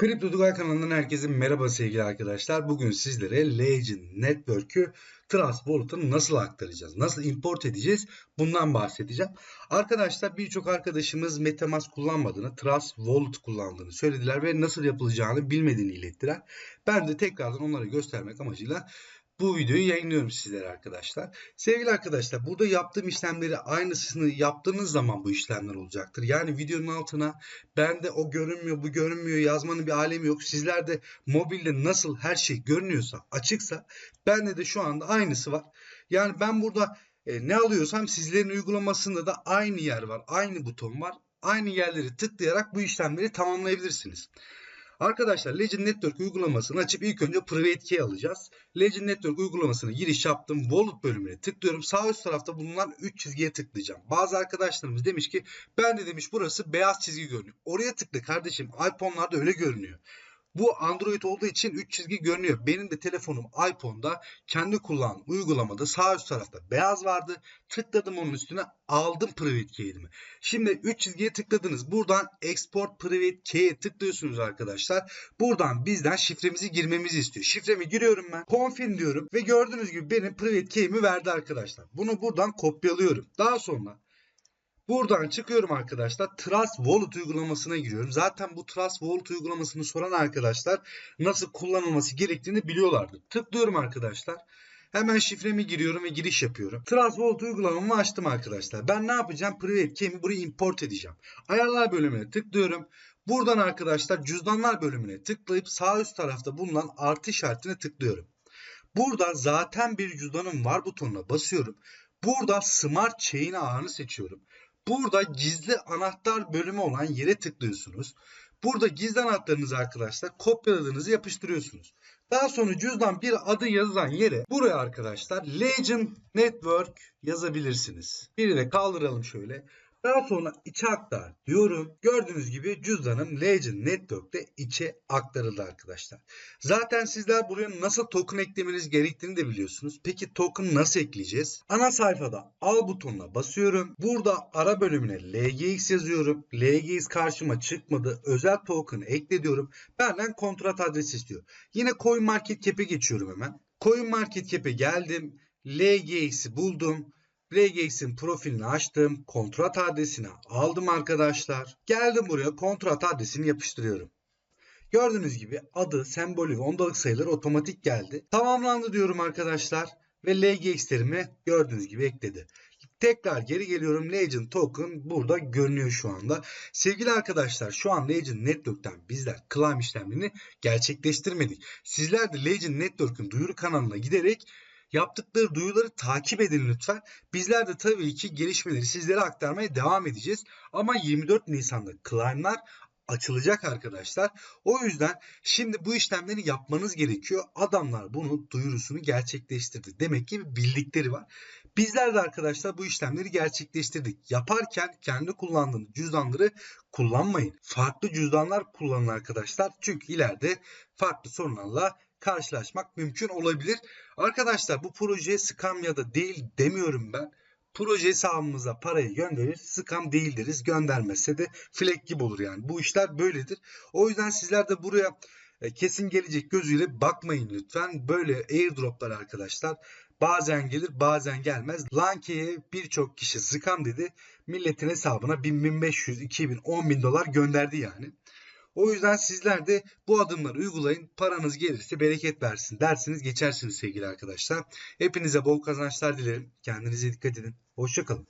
Kripto Tugay kanalından herkese merhaba sevgili arkadaşlar. Bugün sizlere Legend Network'ü Trust Wallet'a nasıl aktaracağız, nasıl import edeceğiz bundan bahsedeceğim. Arkadaşlar birçok arkadaşımız Metamask kullanmadığını, Trust Wallet kullandığını söylediler ve nasıl yapılacağını bilmediğini ilettiler. Ben de tekrardan onları göstermek amacıyla bu videoyu yayınlıyorum sizlere arkadaşlar. Sevgili arkadaşlar burada yaptığım işlemleri aynısını yaptığınız zaman bu işlemler olacaktır. Yani videonun altına bende o görünmüyor bu görünmüyor yazmanın bir alemi yok. Sizlerde mobilde nasıl her şey görünüyorsa açıksa bende de şu anda aynısı var. Yani ben burada e, ne alıyorsam sizlerin uygulamasında da aynı yer var. Aynı buton var. Aynı yerleri tıklayarak bu işlemleri tamamlayabilirsiniz. Arkadaşlar Legend Network uygulamasını açıp ilk önce Private Key alacağız. Legend Network uygulamasına giriş yaptım. Wallet bölümüne tıklıyorum. Sağ üst tarafta bulunan 3 çizgiye tıklayacağım. Bazı arkadaşlarımız demiş ki ben de demiş burası beyaz çizgi görünüyor. Oraya tıkla kardeşim. iPhone'larda öyle görünüyor. Bu Android olduğu için 3 çizgi görünüyor. Benim de telefonum iPhone'da kendi kullandığım uygulamada sağ üst tarafta beyaz vardı. Tıkladım onun üstüne aldım private key'imi. Şimdi 3 çizgiye tıkladınız. Buradan export private key'e tıklıyorsunuz arkadaşlar. Buradan bizden şifremizi girmemizi istiyor. Şifremi giriyorum ben. Confirm diyorum ve gördüğünüz gibi benim private key'imi verdi arkadaşlar. Bunu buradan kopyalıyorum. Daha sonra Buradan çıkıyorum arkadaşlar. Trust Wallet uygulamasına giriyorum. Zaten bu Trust Wallet uygulamasını soran arkadaşlar nasıl kullanılması gerektiğini biliyorlardı. Tıklıyorum arkadaşlar. Hemen şifremi giriyorum ve giriş yapıyorum. Wallet uygulamamı açtım arkadaşlar. Ben ne yapacağım? Private Key'imi buraya import edeceğim. Ayarlar bölümüne tıklıyorum. Buradan arkadaşlar cüzdanlar bölümüne tıklayıp sağ üst tarafta bulunan artı işaretine tıklıyorum. Burada zaten bir cüzdanım var butonuna basıyorum. Burada Smart Chain ağını seçiyorum. Burada gizli anahtar bölümü olan yere tıklıyorsunuz. Burada gizli anahtarınızı arkadaşlar kopyaladığınızı yapıştırıyorsunuz. Daha sonra cüzdan bir adı yazan yere buraya arkadaşlar Legend Network yazabilirsiniz. Biri kaldıralım şöyle. Daha sonra içe aktar diyorum. Gördüğünüz gibi cüzdanım Legend Network'te içe aktarıldı arkadaşlar. Zaten sizler buraya nasıl token eklemeniz gerektiğini de biliyorsunuz. Peki token nasıl ekleyeceğiz? Ana sayfada al butonuna basıyorum. Burada ara bölümüne LGX yazıyorum. LGX karşıma çıkmadı. Özel token ekle diyorum. Benden kontrat adresi istiyor. Yine Coin Market Cap'e geçiyorum hemen. Coin Market Cap'e geldim. LGX'i buldum. Regex'in profilini açtım. Kontrat adresini aldım arkadaşlar. Geldim buraya kontrat adresini yapıştırıyorum. Gördüğünüz gibi adı, sembolü ve ondalık sayıları otomatik geldi. Tamamlandı diyorum arkadaşlar. Ve LGX'lerimi gördüğünüz gibi ekledi. Tekrar geri geliyorum. Legend Token burada görünüyor şu anda. Sevgili arkadaşlar şu an Legend Network'ten bizler claim işlemlerini gerçekleştirmedik. Sizler de Legend Network'ün duyuru kanalına giderek Yaptıkları duyuları takip edin lütfen. Bizler de tabii ki gelişmeleri sizlere aktarmaya devam edeceğiz. Ama 24 Nisan'da Climb'lar açılacak arkadaşlar. O yüzden şimdi bu işlemleri yapmanız gerekiyor. Adamlar bunu duyurusunu gerçekleştirdi. Demek ki bildikleri var. Bizler de arkadaşlar bu işlemleri gerçekleştirdik. Yaparken kendi kullandığınız cüzdanları kullanmayın. Farklı cüzdanlar kullanın arkadaşlar. Çünkü ileride farklı sorunlarla karşılaşmak mümkün olabilir. Arkadaşlar bu proje scam ya da değil demiyorum ben. Proje hesabımıza parayı gönderir, scam değildiriz. Göndermezse de flag gibi olur yani. Bu işler böyledir. O yüzden sizler de buraya e, kesin gelecek gözüyle bakmayın lütfen. Böyle airdroplar arkadaşlar bazen gelir bazen gelmez. Lanke'ye birçok kişi scam dedi. Milletin hesabına 1000, 1500, 2000, 10.000 dolar gönderdi yani. O yüzden sizler de bu adımları uygulayın. Paranız gelirse bereket versin dersiniz geçersiniz sevgili arkadaşlar. Hepinize bol kazançlar dilerim. Kendinize dikkat edin. Hoşçakalın.